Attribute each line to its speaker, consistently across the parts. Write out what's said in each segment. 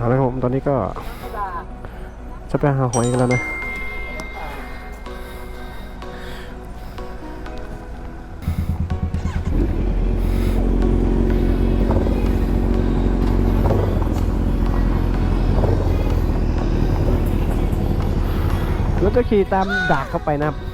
Speaker 1: เอาละครับผมตอนนี้ก็จะไปหาหอยกันแล้วนะแล้วก็ขี่ตามดากเข้าไปนะครับ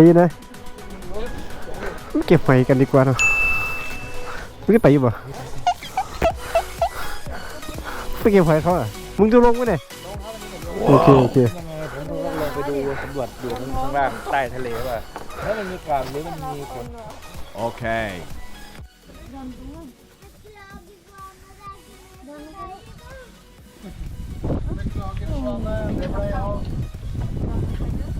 Speaker 1: ไปยินนะเก็บไฟกันดีกว่าเนาะมึงจะไปอยู่ปะไปเก็บไฟเขาอะมึงจะลงไหมเนี่ยโอเคโอเค
Speaker 2: ยังไงผมก็ลงไปดูสำรวจอยู่ข้างล่างใต้ทะเลว่าถ้ามันมีกรามหรือมันมีขน
Speaker 3: Okay.
Speaker 1: เ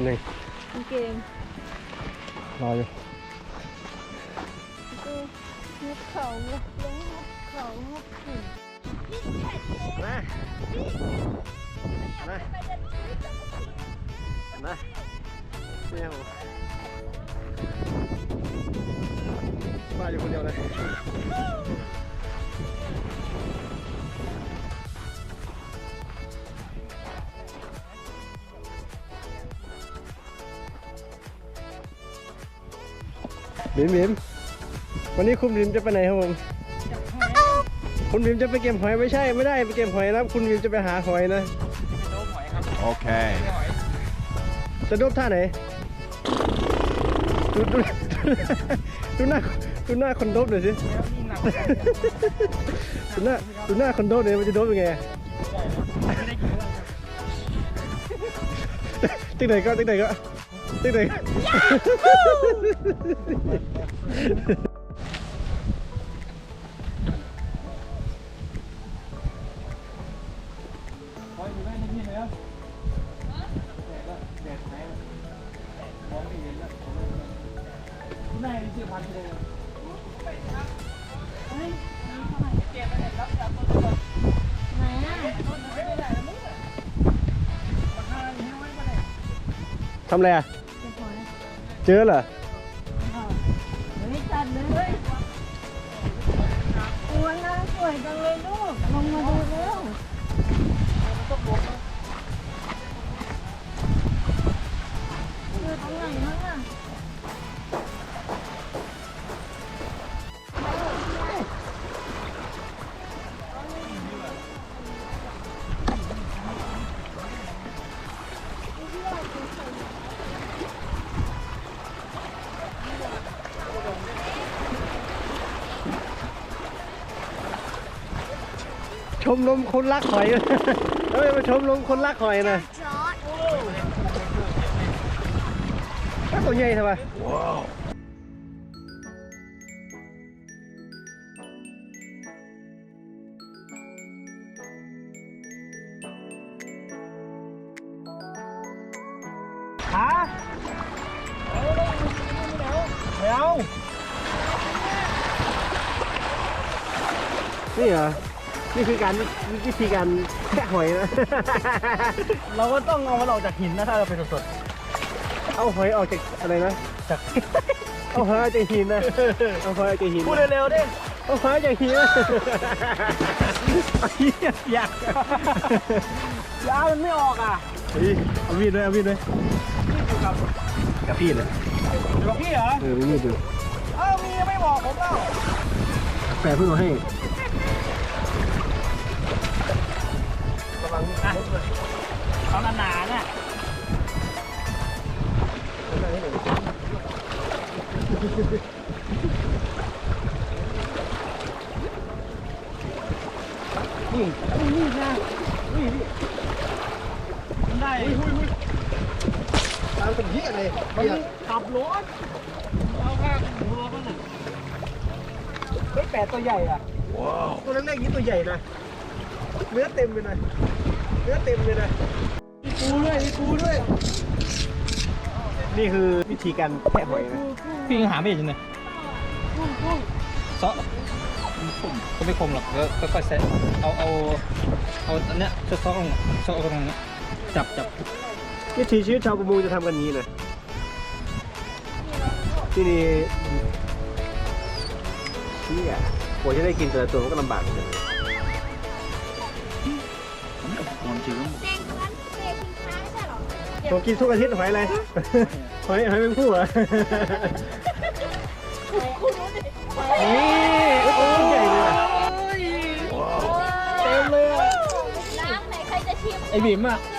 Speaker 1: มันยัง
Speaker 4: กางเกง
Speaker 1: รออยู่
Speaker 4: ก็มุดเขามุดลงมุดเขามุดขึ้น
Speaker 1: มามามาเที่ยวมาอยู่คนเดียวเลย บิมบิมวันนี้คุณบิมจะไปไหนครับผมคุณบิมจะไปเก็บหอยไม่ใช่ไม่ได้ไปเก็บหอยนะคุณบิมจะไปหาหอยนะ
Speaker 3: Okay.
Speaker 1: จะโดบท่าไหนดูดูดูหน้าดูหน้าคนโดบหน่อยสิดูหน้าดูหน้าคนโดบเนี่ยมันจะโดบยังไงติ๊กไหนก็ติ๊กไหนก็ ติ๊กไหนก็
Speaker 2: คอยอยู่ได้ในนี่แล้วแดดไหนมองไม่เห็นแล้วนายนี่ชื่อพันธุ์เลย
Speaker 1: ทำอะไรอะ จอเหรอ
Speaker 4: เฮ้ยจัดเลยตัวน่าสวยจังเลยลูก ลงมาดูเร็วอยู่ตรงไหนมั้งอะ
Speaker 1: มรมคนรักหอยนะเอ้ยมาชมรมคนรักหอยนะ
Speaker 4: จอด
Speaker 1: ถ้าตัวใหญ่ใช่ปะฮะไม่เอานี่เหรอ นี่คือการวิธีการแค่หอยนะ
Speaker 2: เราก็ต้องเอามันออกจากหินนะถ้าเราเป็นสด
Speaker 1: เอาหอยออกจากอะไรนะ จาก เอาหอยออกจากหินนะ เอาหอยออกจากหิน
Speaker 2: ๆพูดเร็วๆดิ
Speaker 1: เอาหอยออกจากหินนะไอ้เหี้ยอยาก
Speaker 2: ยามันไม่ออกอะ
Speaker 1: เฮ้ยเอามีดด้วยเอามีดด้วยกับพี่เลย
Speaker 2: อยู่กับพี่เหรอ
Speaker 1: เออมีมีดดู
Speaker 2: เอ้ามีไม่บอกผมเล่า
Speaker 1: แปะเพิ่งเอาให้
Speaker 2: นี่นี่
Speaker 1: นะนี่นี่
Speaker 2: ได้
Speaker 1: ตามเป็นเหี้ยเลย
Speaker 2: มัน
Speaker 1: เหี้ย
Speaker 2: ขับรถเอาข้างหูรถมันน่ะเฮ้ยแปดตัวใหญ่อะ
Speaker 1: ตัวเล็กๆนี้ตัวใหญ่นะเนื้อเต็มเลยนะเนื้อเต็มเลยนะมีปูด้วยมีปูด้วย นี่คือวิธีการแทะหอยนะ
Speaker 2: พี่ยังหาไม่เห็นเลย
Speaker 4: กุ้ง กุ้ง
Speaker 2: เซาะก็ไม่คมหรอกก็ค่อยๆแซะเอาเอาเอาอันเนี้ยเซาะลงเซาะลงนี้จับจับ
Speaker 1: วิถีชีวิตชาวประมงจะทำกันอย่างนี้นะที่นี่นี่อะกว่าจะได้กินแต่ละตัวมันก็ลำบากเหมือนกัน
Speaker 2: ความจริง
Speaker 4: เด็กนั้นเด็กทิ้งท้ายไม่ใช่เหรอ
Speaker 1: ผมกินทุกอาทิตย์หอยอะไรหอยหอยเป็นผู้เหรอ
Speaker 4: คุณรู้ดิ
Speaker 1: นี่โอ้โหใหญ่เลย
Speaker 4: ไหนใครจะชิม
Speaker 2: ไอ้บิ๋มอ่ะ
Speaker 4: เอ